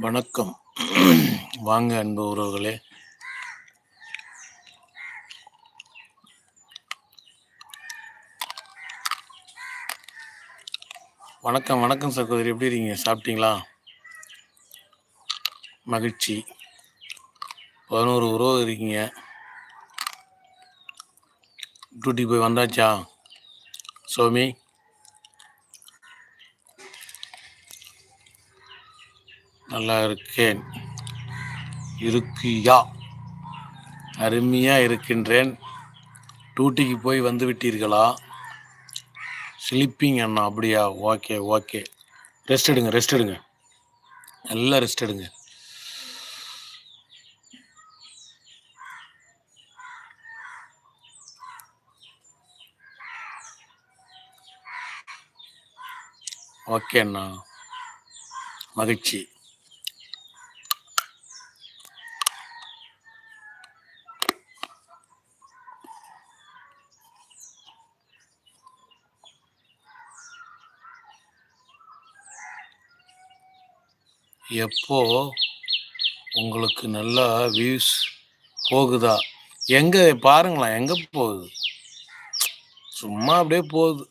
வணக்கம். வாங்க அன்பு உறவுகளே. வணக்கம் வணக்கம் சகோதரி. எப்படி இருக்கீங்க? சாப்பிட்டீங்களா? மகிழ்ச்சி. பதினோரு உறவு இருக்கீங்க. டியூட்டி போய் வந்தாச்சா? சோமி? நல்லா இருக்கேன் இருக்கியா? அருமையாக இருக்கின்றேன். டியூட்டிக்கு போய் வந்து விட்டீர்களா? ஸ்லீப்பிங் அண்ணா அப்படியா? Okay okay. ரெஸ்ட் எடுங்க ரெஸ்ட் எடுங்க. நல்லா ரெஸ்ட் எடுங்க. ஓகே அண்ணா. மகிழ்ச்சி. எப்போ உங்களுக்கு நல்லா வியூஸ் போகுதா? எங்கே பாருங்களேன் எங்கே போகுது? சும்மா அப்படியே போகுது.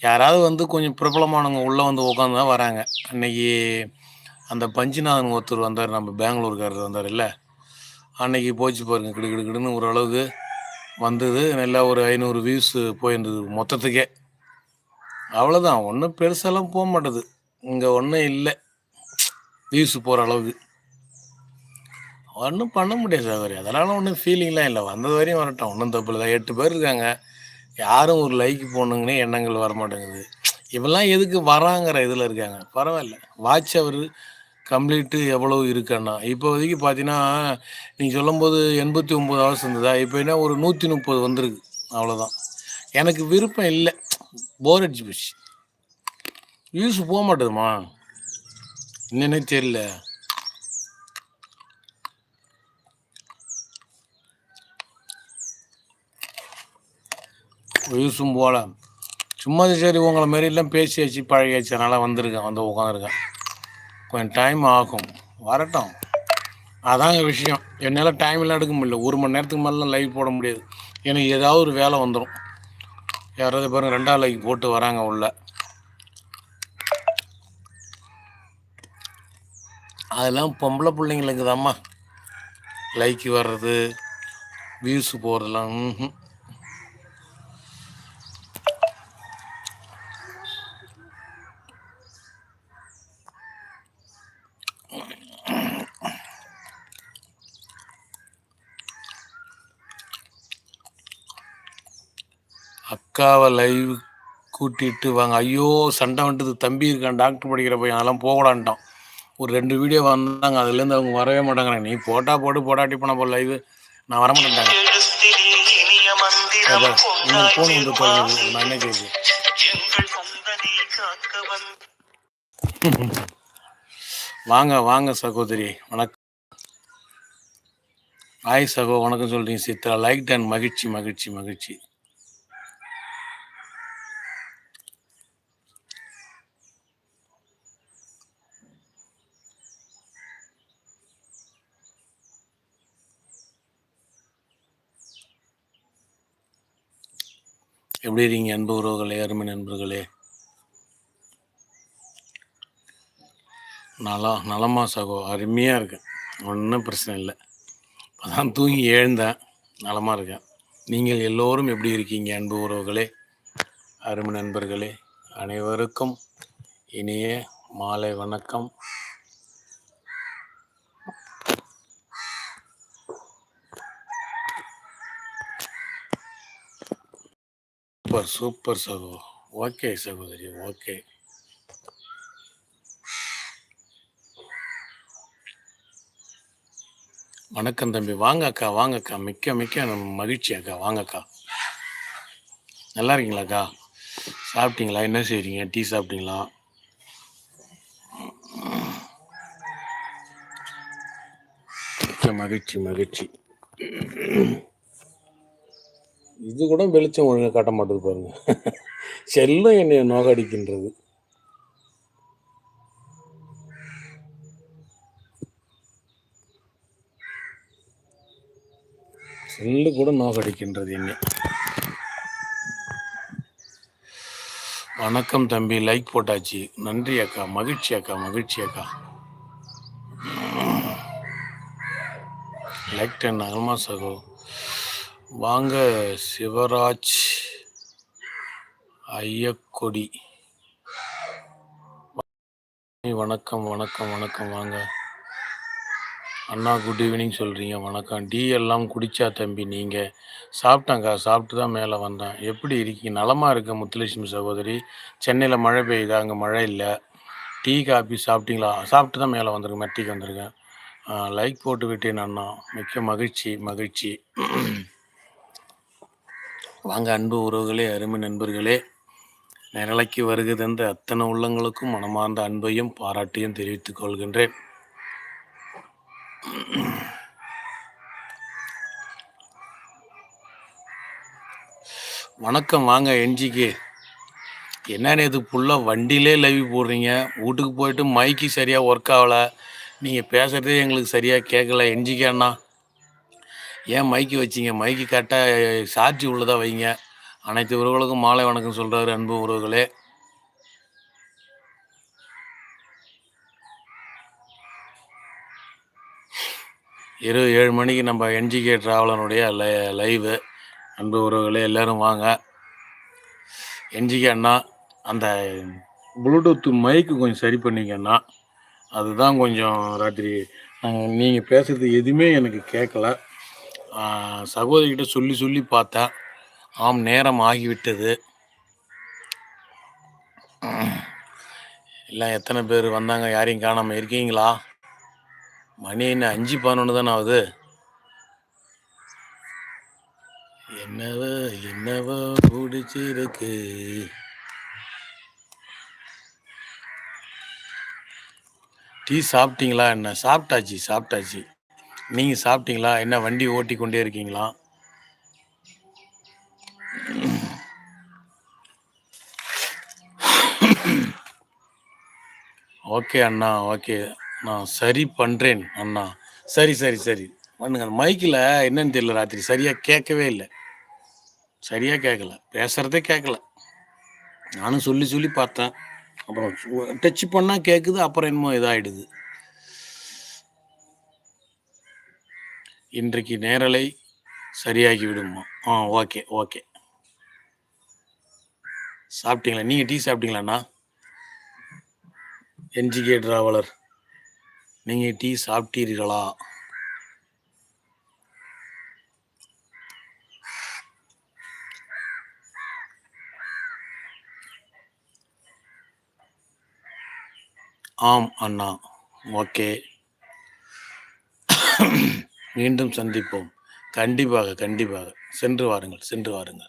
யாராவது வந்து கொஞ்சம் பிரபலமானவங்க உள்ளே வந்து உட்காந்து தான் வராங்க. அன்னைக்கு அந்த பஞ்சுநாதன் ஒருத்தர் வந்தார் நம்ம பெங்களூர்காரர் வந்தார் இல்லை அன்னைக்கு போச்சு பாருங்க கிடு கிடு கிடுன்னு ஓரளவுக்கு வந்தது. நல்லா ஒரு ஐநூறு வியூஸ் போயிருந்தது மொத்தத்துக்கே. அவ்வளோதான் ஒன்றும் பெருசாலாம் போக மாட்டேது. இங்கே ஒன்றும் இல்லை. வியூஸ் போகிற அளவுக்கு. ஒன்றும் பண்ண முடியாது சகோதரி. அதெல்லாம் ஒன்றும் ஃபீலிங்லாம் இல்லை. வந்தது வரையும் வரட்டும். ஒன்றும் தப்பு இல்லை. எட்டு பேர் இருக்காங்க. யாரும் ஒரு லைக் போடணுங்கன்னே எண்ணங்கள் வர மாட்டேங்குது இவெல்லாம் எதுக்கு வராங்கிற இதில் இருக்காங்க. பரவாயில்ல. வாட்ச் அவர் கம்ப்ளீட்டு எவ்வளோ இருக்குன்னா இப்போதைக்கு பார்த்தீங்கன்னா நீங்கள் சொல்லும்போது எண்பத்தி ஒம்பது ஹவர்ஸ் இருந்ததா? இப்போ என்ன ஒரு நூற்றி முப்பது வந்திருக்கு. அவ்வளோதான் எனக்கு விருப்பம் இல்லை. போர் அடிச்சு போச்சு. யூஸ் போக மாட்டேதுமா? என்னன்னே தெரியல. யூஸும் போகல. சும்மா சரி உங்களை மாரிலாம் பேசியாச்சு பழகியாச்சு. அதனால் வந்திருக்கேன் வந்து உட்காந்துருக்கேன் கொஞ்சம் டைம் ஆகும். வரட்டும். அதாங்க விஷயம். என்னால் டைம்லாம் எடுக்க முடியல. ஒரு மணி நேரத்துக்கு மேலாம் லைவ் போட முடியாது. எனக்கு ஏதாவது ஒரு வேலை வந்துடும் யாராவது பாருங்கள் ரெண்டாவது லைக் போட்டு வராங்க உள்ளே. அதெல்லாம் பொம்பளை பிள்ளைங்களுக்கு தாம்மா லைக் வர்றது வியூஸ் போகிறதுலாம் அக்காவை லைவ் கூட்டிட்டு வாங்க. ஐயோ சண்டை வந்துட்டு தம்பி இருக்கான் டாக்டர் படிக்கிற பையன் அதெல்லாம் போகலான்ட்டான் ஒரு ரெண்டு வீடியோ வந்தாங்க. அதுலேருந்து அவங்க வரவே மாட்டாங்கிறாங்க. நீ போட்டா போட்டு போட்டாட்டி போன போல இது. நான் வர மாட்டேன்ட்டாங்க. ஃபோன் வந்து நான் என்ன கேட்கு வாங்க வாங்க சகோதரி. வணக்கம். ஆய் சகோ. வணக்கம் சொல்றீங்க சித்ரா. லைக் அண்ட் மகிழ்ச்சி மகிழ்ச்சி மகிழ்ச்சி. எப்படி இருக்கீங்க அன்பு உறவுகளே அருமை நண்பர்களே? நலா நலமா சகோ அருமையாக இருக்கேன். ஒன்றும் பிரச்சனை இல்லை. அதான் தூங்கி எழுந்தேன். நலமாக இருக்கேன். நீங்கள் எல்லோரும் எப்படி இருக்கீங்க அன்பு உறவுகளே அருமை நண்பர்களே? அனைவருக்கும் இனிய மாலை வணக்கம். சூப்பர் சூப்பர் சகோ ஓகே சகோதரி ஓகே வணக்கம் தம்பி. வாங்க அக்கா வாங்க அக்கா மிக்க மிக்க மகிழ்ச்சி அக்கா. வாங்க அக்கா நல்லா இருக்கீங்களாக்கா சாப்பிட்டீங்களா? என்ன செய்றீங்க? டீ சாப்பிட்டீங்களா? மகிழ்ச்சி மகிழ்ச்சி. இது கூட வெளிச்சம் ஒழுங்காக காட்ட மாட்டேது பாருங்க. செல்லும் என்னை நோகடிக்கின்றது. செல்லு கூட நோகடிக்கின்றது என்னை. வணக்கம் தம்பி லைக் போட்டாச்சு. நன்றி அக்கா மகிழ்ச்சி அக்கா மகிழ்ச்சி அக்கா. லைக் டென் ஆல்மா சகோ. வாங்க சிவராஜ் ஐயக்கொடி. வணக்கம் வணக்கம் வணக்கம் வாங்க. அண்ணா குட் ஈவினிங் சொல்கிறீங்க வணக்கம். டீ எல்லாம் குடிச்சா தம்பி நீங்கள் சாப்பிட்டேங்க்கா சாப்பிட்டு தான் மேலே வந்தேன். எப்படி இருக்கீங்க? நலமாக இருக்க முத்துலட்சுமி சகோதரி. சென்னையில் மழை பெய்யுதா? அங்கே மழை இல்லை. டீ காபி சாப்பிட்டீங்களா? சாப்பிட்டு தான் மேலே வந்திருக்கேன். மெட்டிக்கு வந்திருக்கேன். லைக் போட்டு விட்டேன் அண்ணா. மிக்க மகிழ்ச்சி மகிழ்ச்சி. வாங்க அன்பு உறவுகளே அருமை நண்பர்களே. நிரலைக்கு வருகை தந்த அத்தனை உள்ளங்களுக்கும் மனமார்ந்த அன்பையும் பாராட்டையும் தெரிவித்துக் கொள்கின்றேன். வணக்கம் வாங்க என்ஜிக்கு என்னன்னு இது ஃபுல்லாக வண்டியிலே லைவ் போடுறீங்க? வீட்டுக்கு போயிட்டு மைக்கு சரியாக ஒர்க் ஆகலை. நீங்கள் பேசுகிறதே எங்களுக்கு சரியாக கேட்கல என்ஜிக்கு அண்ணா. ஏன் மைக்கு வச்சிங்க? மைக்கு கரெக்டாக சார்ஜ் உள்ளதாக வைங்க. அனைத்து உறவுகளுக்கும் மாலை வணக்கம் சொல்கிறாரு அன்பு உறவுகளே. இரவு ஏழு மணிக்கு நம்ம என்ஜிகே ட்ராவலனுடைய லை லைவு அன்பு உறவுகளே எல்லோரும் வாங்க. என்ஜிகே அண்ணா அந்த ப்ளூடூத் மைக்கு கொஞ்சம் சரி பண்ணிங்கன்னா அதுதான் கொஞ்சம் ராத்திரி நாங்கள் நீங்கள் பேசுகிறது எதுவுமே எனக்கு கேட்கல சகோதரிக்கிட்ட சொல்லி சொல்லி பார்த்தேன் ஆம் நேரம் ஆகிவிட்டது. எல்லாம் எத்தனை பேர் வந்தாங்க யாரையும் காணாமல் இருக்கீங்களா? மணி என்ன அஞ்சு பதினொன்று தானே ஆகுது? என்னவோ என்னவோ பிடிச்சிருக்கு. டீ சாப்பிட்டீங்களா என்ன? சாப்பிட்டாச்சு சாப்பிட்டாச்சு. நீங்கள் சாப்பிட்டீங்களா? என்ன வண்டி ஓட்டி கொண்டே இருக்கீங்களா? ஓகே அண்ணா ஓகே. நான் சரி பண்ணுறேன் அண்ணா. சரி சரி சரி. பண்ணுங்க மைக்கில் என்னன்னு தெரியல ராத்திரி. சரியாக கேட்கவே இல்லை. சரியாக கேட்கல. பேசுகிறதே கேட்கல. நானும் சொல்லி சொல்லி பார்த்தேன். அப்புறம் டச் பண்ணால் கேட்குது அப்புறம் என்னமோ இதாகிடுது இன்றைக்கு நேரலை சரியாகி விடுமா ஆ ஓகே ஓகே. சாப்பிட்டீங்களா? நீங்கள் டீ சாப்பிட்டீங்களாண்ணா என்ஜிகே டிராவலர் நீங்கள் டீ சாப்பிட்டீர்களா? ஆம் அண்ணா. ஓகே. மீண்டும் சந்திப்போம். கண்டிப்பாக கண்டிப்பாக. சென்று வாருங்கள் சென்று வாருங்கள்.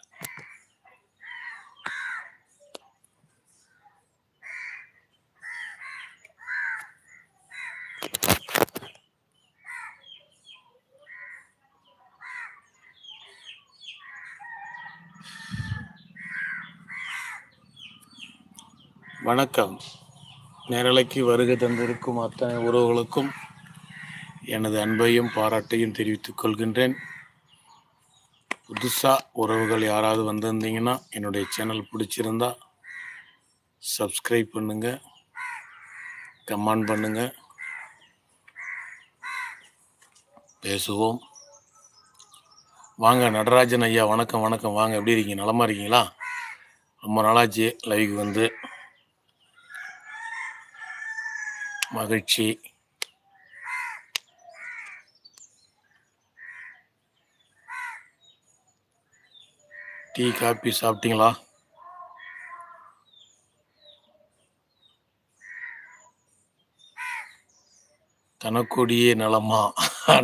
வணக்கம். நேரலைக்கு வருகை தந்திருக்கும் அத்தனை உறவுகளுக்கும் எனது அன்பையும் பாராட்டையும் தெரிவித்துக் கொள்கின்றேன். புதுசாக உறவுகள் யாராவது வந்திருந்தீங்கன்னா என்னுடைய சேனல் பிடிச்சிருந்தா சப்ஸ்கிரைப் பண்ணுங்க. கமெண்ட் பண்ணுங்க. பேசுவோம். வாங்க நடராஜன் ஐயா வணக்கம் வணக்கம். வாங்க எப்படி இருக்கீங்க? நலமா இருக்கீங்களா? ரொம்ப நாளாச்சு லைவுக்கு வந்து. மகிழ்ச்சி. டீ காபி சாப்பிட்டீங்களா? தனக்கொடியே நலமா?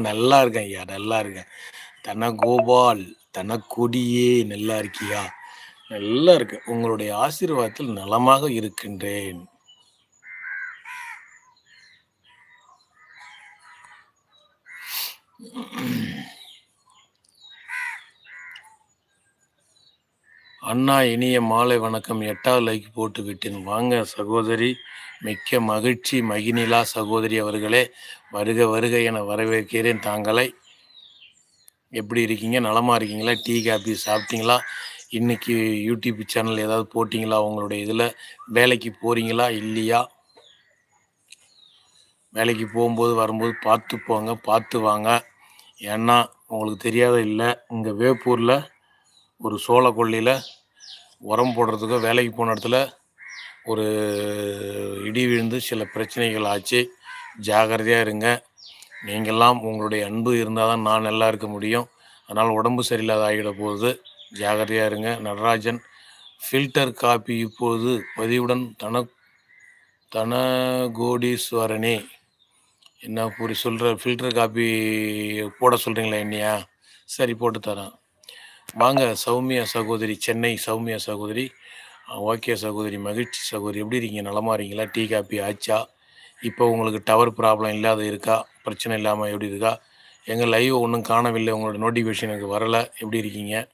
நல்லா இருக்கேன் ஐயா நல்லா இருக்கேன். தன கோபால் தனக்கொடியே நல்லா இருக்கியா? நல்லா இருக்கு. உங்களுடைய ஆசீர்வாதத்தில் நலமாக இருக்கின்றேன். அண்ணா இனிய மாலை வணக்கம். எட்டாவது லைக் போட்டு விட்டேன் வாங்க சகோதரி. மிக்க மகிழ்ச்சி மகிநிலா சகோதரி அவர்களே. வருக வருக என வரவேற்கிறேன் தாங்களை. எப்படி இருக்கீங்க? நலமாக இருக்கீங்களா? டீ காபி சாப்பிட்டீங்களா? இன்னைக்கு யூடியூப் சேனல் ஏதாவது போட்டிங்களா? உங்களுடைய இதில் வேலைக்கு போகிறீங்களா இல்லையா? வேலைக்கு போகும்போது வரும்போது பார்த்து போங்க பார்த்து வாங்க. ஏன்னா உங்களுக்கு தெரியாத இல்லை. இங்கே வேப்பூரில் ஒரு சோள கொல்லியில் உரம் போடுறதுக்கோ வேலைக்கு போன இடத்துல ஒரு இடி விழுந்து சில பிரச்சனைகள் ஆச்சு. ஜாகிரதையாக இருங்க. நீங்கள்லாம் உங்களுடைய அன்பு இருந்தால் தான் நான் நல்லா இருக்க முடியும். அதனால் உடம்பு சரியில்லாத ஆகிட போகுது. ஜாகிரதையாக இருங்க. நடராஜன் ஃபில்டர் காப்பி இப்போது பதிவுடன் தன தனகோடீஸ்வரனே. என்ன புரி சொல்கிற ஃபில்டர் காப்பி போட சொல்கிறீங்களா என்னையா? சரி போட்டு தரேன். வாங்க சௌமியா சகோதரி சென்னை சௌமியா சகோதரி. ஓகே சகோதரி மகிழ்ச்சி சகோதரி. எப்படி இருக்கீங்க? நலமா இருக்கீங்களா? டீ காப்பி ஆச்சா? இப்போ உங்களுக்கு டவர் ப்ராப்ளம் இல்லாத இருக்கா? பிரச்சனை இல்லாமல் எப்படி இருக்கா? எங்கள் லைவ் ஒன்றும் காணவில்லை. உங்களோட நோட்டிஃபிகேஷன் எனக்கு வரலை. எப்படி இருக்கீங்க?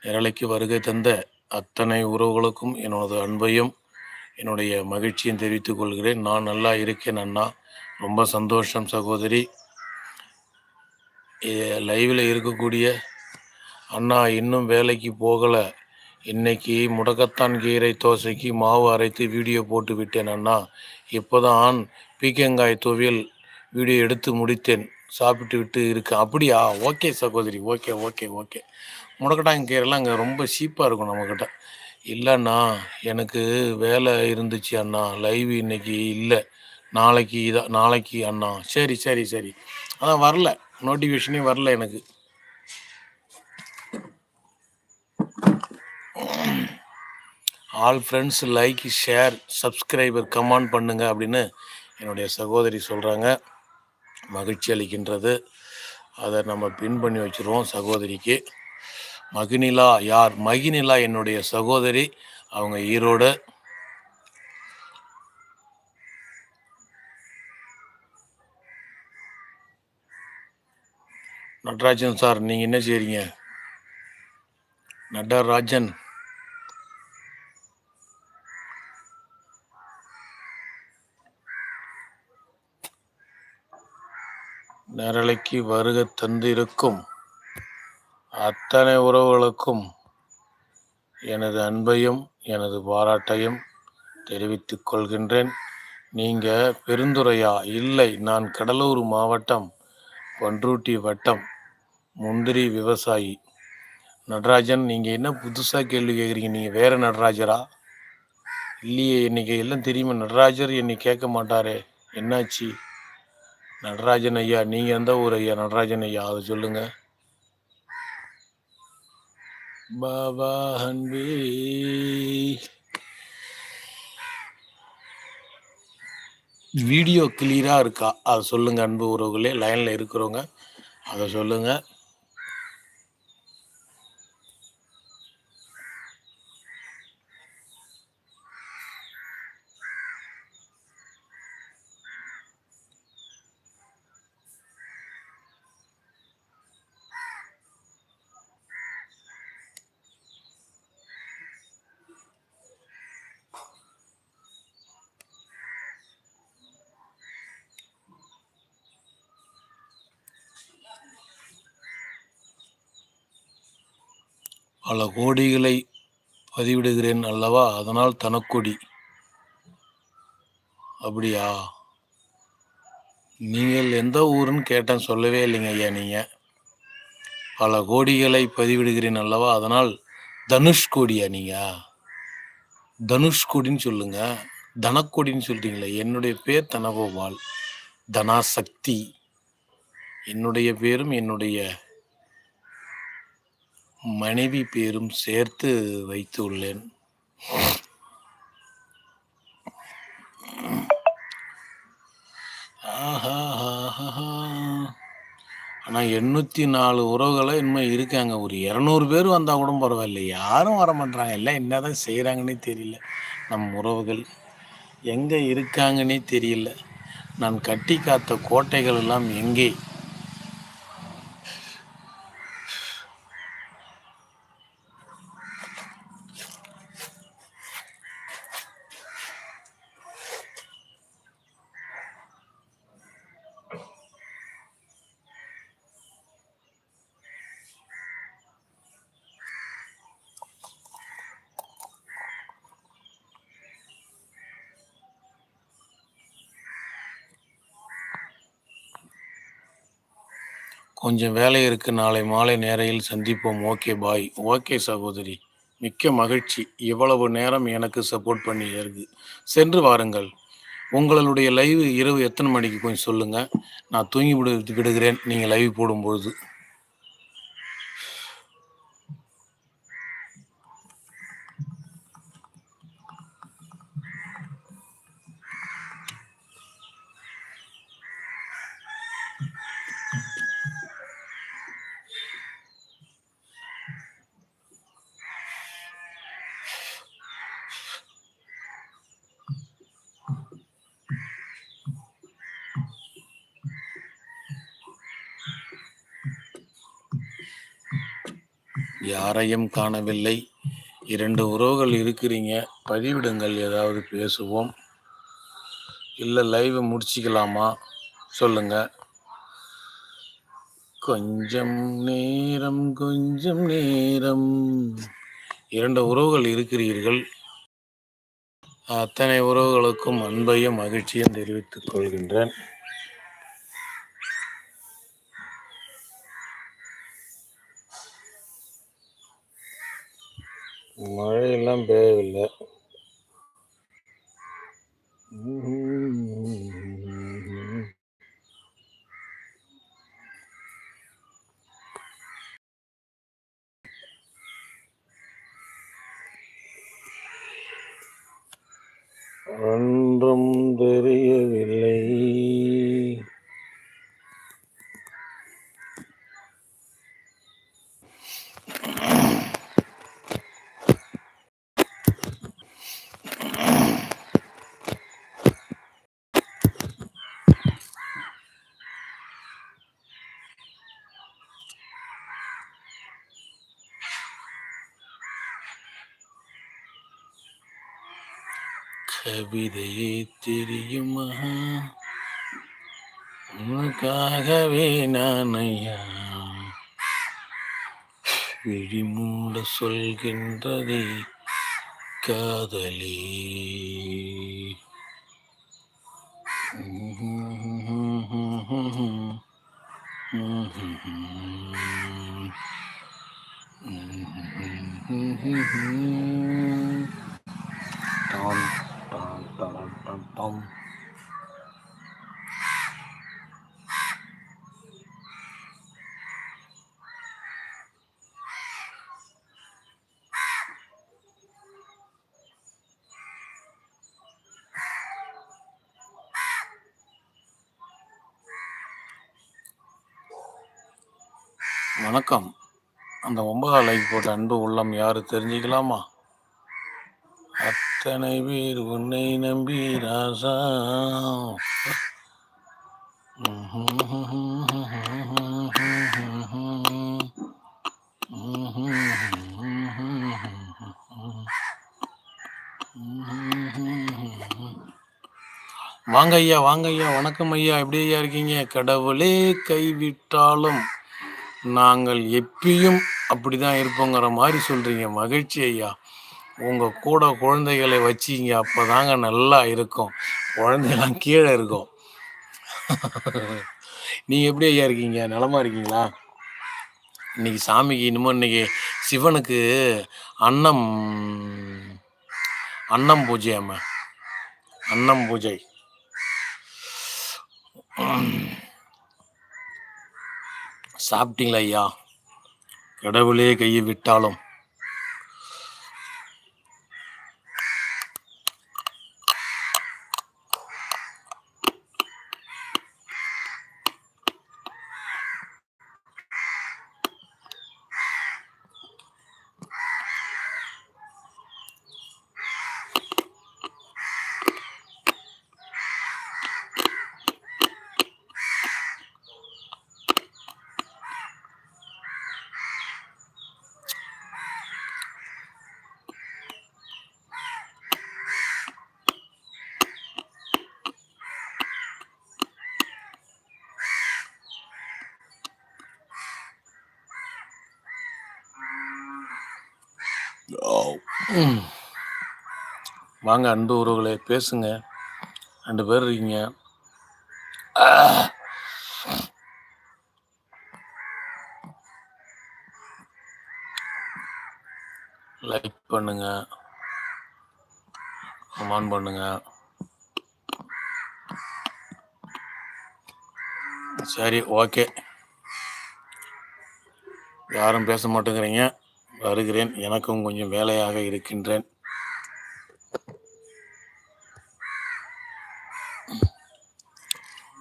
நிரலைக்கு வருகை தந்த அத்தனை உறவுகளுக்கும் என்னோட அன்பையும் என்னுடைய மகிழ்ச்சியும் தெரிவித்துக் கொள்கிறேன். நான் நல்லா இருக்கேன் அண்ணா. ரொம்ப சந்தோஷம் சகோதரி. லைவில் இருக்கக்கூடிய அண்ணா இன்னும் வேலைக்கு போகலை. இன்னைக்கு முடக்கத்தான் கீரை தோசைக்கு மாவு அரைத்து வீடியோ போட்டு விட்டேன் அண்ணா. இப்போதான் பீக்கங்காய் துவையல் வீடியோ எடுத்து முடித்தேன். சாப்பிட்டு விட்டு இருக்கேன். அப்படியா? ஓகே சகோதரி. Okay okay okay. முடக்கட்டாங்க கீரைலாம் அங்கே ரொம்ப சீப்பாக இருக்கும் நம்மக்கிட்ட இல்லைண்ணா எனக்கு வேலை இருந்துச்சு அண்ணா. லைவ் இன்னைக்கு இல்லை. நாளைக்கு இதான் நாளைக்கு அண்ணா. சரி சரி சரி. அதான் வரல. நோட்டிஃபிகேஷனே வரல எனக்கு. All friends like share subscriber comment பண்ணுங்க அப்படின்னு என்னுடைய சகோதரி சொல்கிறாங்க மகிழ்ச்சி அளிக்கின்றது. அதை நம்ம பின் பண்ணி வச்சுருவோம் சகோதரிக்கு. மகினிலா யார்? மகினிலா என்னுடைய சகோதரி. அவங்க ஈரோடு. நடராஜன் சார் நீங்கள் என்ன செய்கிறீங்க நடராஜன். நேரலைக்கு வருக தந்திருக்கும் அத்தனை உறவுகளுக்கும் எனது அன்பையும் எனது பாராட்டையும் தெரிவித்துக் கொள்கின்றேன். நீங்கள் பெருந்துறையா? இல்லை நான் கடலூர் மாவட்டம் பன்ருட்டி வட்டம். முந்திரி விவசாயி. நடராஜன் நீங்கள் என்ன புதுசாக கேள்வி கேட்குறீங்க நீங்கள் வேறு நடராஜரா? இல்லையே இன்னைக்கு எல்லாம் தெரியுமா? நடராஜர் என்னை கேட்க மாட்டாரே. என்னாச்சு? நடராஜன் ஐயா நீங்கள் எந்த ஊர் ஐயா? நடராஜன் ஐயா அதை சொல்லுங்கள் பாபா அன்பே. வீடியோ கிளியராக இருக்கா? அதை சொல்லுங்கள் அன்பு உறவுகளே. லைனில் இருக்கிறவங்க அதை சொல்லுங்கள் பல கோடிகளை பதிவிடுகிறேன் அல்லவா? அதனால் தனக்கொடி. அப்படியா? நீங்கள் எந்த ஊருன்னு கேட்டேன் சொல்லவே இல்லைங்க ஐயா நீங்கள் பல கோடிகளை பதிவிடுகிறேன் அல்லவா? அதனால் தனுஷ்கோடியா நீங்கள் தனுஷ்கோடின்னு சொல்லுங்க. தனக்கோடின்னு சொல்கிறீங்களே என்னுடைய பேர் தனகோபால். தனாசக்தி. என்னுடைய பேரும் என்னுடைய மனைவி பேரும் சேர்த்து வைத்து உள்ளேன். ஆனால் எண்ணூற்றி நாலு உறவுகளை இன்னும் இருக்காங்க. ஒரு இரநூறு பேர் வந்தால் கூட பரவாயில்ல. யாரும் வர மாட்டாங்க எல்லாம் என்னதான் செய்கிறாங்கன்னே தெரியல. நம் உறவுகள் எங்கே இருக்காங்கன்னே தெரியல. நான் கட்டி காத்த கோட்டைகள் எல்லாம் எங்கே? கொஞ்சம் வேலை இருக்கு. நாளை மாலை நேரையில் சந்திப்போம். Okay bye. ஓகே சகோதரி. மிக்க மகிழ்ச்சி. இவ்வளவு நேரம் எனக்கு சப்போர்ட் பண்ணியதற்கு. சென்று வாருங்கள். உங்களுடைய லைவ் இரவு எத்தனை மணிக்கு கொஞ்சம் சொல்லுங்கள் நான் தூங்கி விடு விடுகிறேன். நீங்கள் லைவ் போடும்பொழுது. யாரையும் காணவில்லை. இரண்டு உறவுகள் இருக்கிறீங்க. பதிவிடுங்கள். ஏதாவது பேசுவோம். இல்லை லைவ் முடிச்சுக்கலாமா? சொல்லுங்க. கொஞ்சம் நேரம், கொஞ்சம் நேரம். இரண்டு உறவுகள் இருக்கிறீர்கள். அத்தனை உறவுகளுக்கும் அன்பையும், மகிழ்ச்சியும் தெரிவித்துக் கொள்கின்றேன். மழையெல்லாம் பெய்யவில்லை. ஒன்றும் தெரியவில்லை. கவிதையே தெரியுமா? உனக்காகவே நான் ஐயா விழி மூட சொல்கின்றதே காதலே. டான் டான் டான் டான் வணக்கம். அந்த ஒன்பதாம் லைக் போட்ட அன்பு உள்ளம் யாரு தெரிஞ்சுக்கலாமா? அத்தனை பேர் உன்னை நம்பி ராசா. வாங்க ஐயா, வாங்க ஐயா. வணக்கம் ஐயா. எப்படி ஐயா இருக்கீங்க? கடவுளே கைவிட்டாலும் நாங்கள் எப்பயும் அப்படிதான் இருப்போங்கிற மாதிரி சொல்றீங்க. மகிழ்ச்சி ஐயா. உங்க கூட குழந்தைகளை வச்சீங்க. அப்பதாங்க நல்லா இருக்கும். குழந்தைலாம் கீழே இருக்கும். நீங்க எப்படி ஐயா இருக்கீங்க? நலமா இருக்கீங்களா? இன்னைக்கு சாமிக்கு இன்னமும் இன்னைக்கு சிவனுக்கு அன்னம் அன்னம் பூஜை அம்மா அன்னம் பூஜை. சாப்பிட்டீங்களா ஐயா? கடவுளே கையை விட்டாலும். வாங்க அன்பு உறவுகளே பேசுங்க. ரெண்டு பேர் இருக்கீங்க. லைக் பண்ணுங்க. கமெண்ட் பண்ணுங்க. சரி ஓகே யாரும் பேச மாட்டேங்கிறீங்க. வருகிறேன். எனக்கும் கொஞ்சம் வேலையாக இருக்கின்றேன்.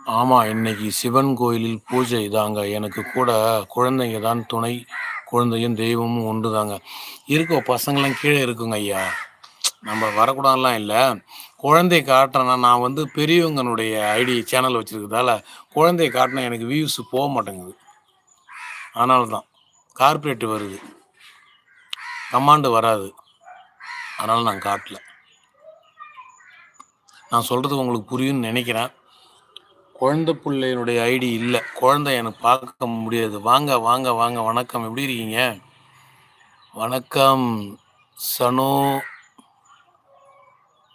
ஆமாம் இன்னைக்கு சிவன் கோயிலில் பூஜை தாங்க. எனக்கு கூட குழந்தைங்க தான் துணை. குழந்தையும் தெய்வமும் ஒன்று தாங்க. இருக்கோ பசங்களாம் கீழே இருக்குங்க ஐயா. நம்ம வரக்கூடாதுலாம் இல்லை. குழந்தை காட்டுறேன்னா நான் வந்து பெரியவங்களுடைய ஐடி சேனல் வச்சுருக்கிறதால குழந்தை காட்டினா எனக்கு வியூஸ் போக மாட்டேங்குது. அதனால தான் கார்பரேட் வருது. கமாண்டு வராது. அதனால் நான் காட்டல. நான் சொல்கிறது உங்களுக்கு புரியும்னு நினைக்கிறேன். குழந்தை பிள்ளையினுடைய ஐடி இல்லை. குழந்தை எனக்கு பார்க்க முடியாது. வாங்க வாங்க வாங்க. வணக்கம். எப்படி இருக்கீங்க? வணக்கம். சனோ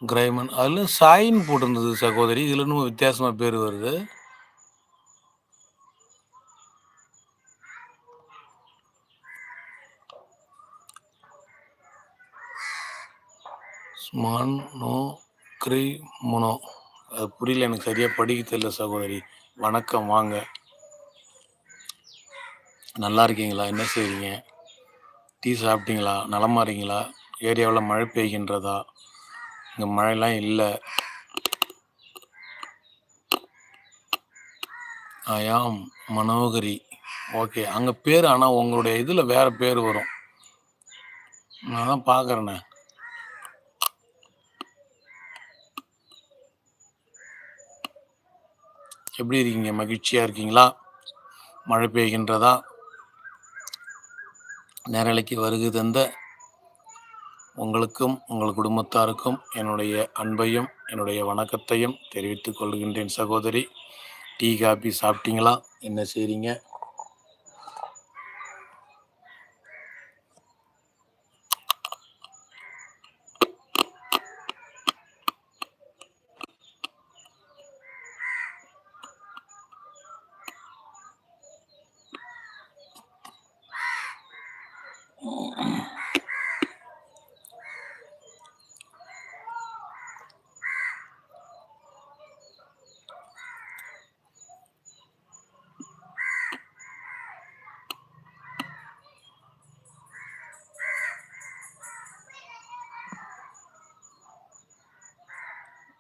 கிரைமன். அதில் சாயின்னு போட்டிருந்தது சகோதரி. இதில் இன்னும் வித்தியாசமாக பேர் வருது. ஸ்மானோ கிரிமுனோ அது புரியல எனக்கு சரியாக படிக்க தெரியல சகோதரி. வணக்கம் வாங்க. நல்லா இருக்கீங்களா? என்ன செய்வீங்க டீ சாப்பிட்டீங்களா? நலமா இருக்கீங்களா? ஏரியாவில் மழை பெய்கின்றதா? இங்கே மழைலாம் இல்லை. ஐயாம் மனோகரி ஓகே அங்கே பேர் ஆனால் உங்களுடைய இதில் வேறு பேர் வரும். நான் தான் பார்க்குறேண்ணே எப்படி இருக்கீங்க? மகிழ்ச்சியாக இருக்கீங்களா? மழை பெய்கின்றதா? நேரலைக்கு வருகை தந்த உங்களுக்கும் உங்கள் குடும்பத்தாருக்கும் என்னுடைய அன்பையும் என்னுடைய வணக்கத்தையும் தெரிவித்துக் கொள்கின்றேன் சகோதரி. டீ காபி சாப்பிட்டீங்களா? என்ன செய்கிறீங்க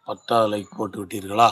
பத்தா லைக் போட்டு விட்டீர்களா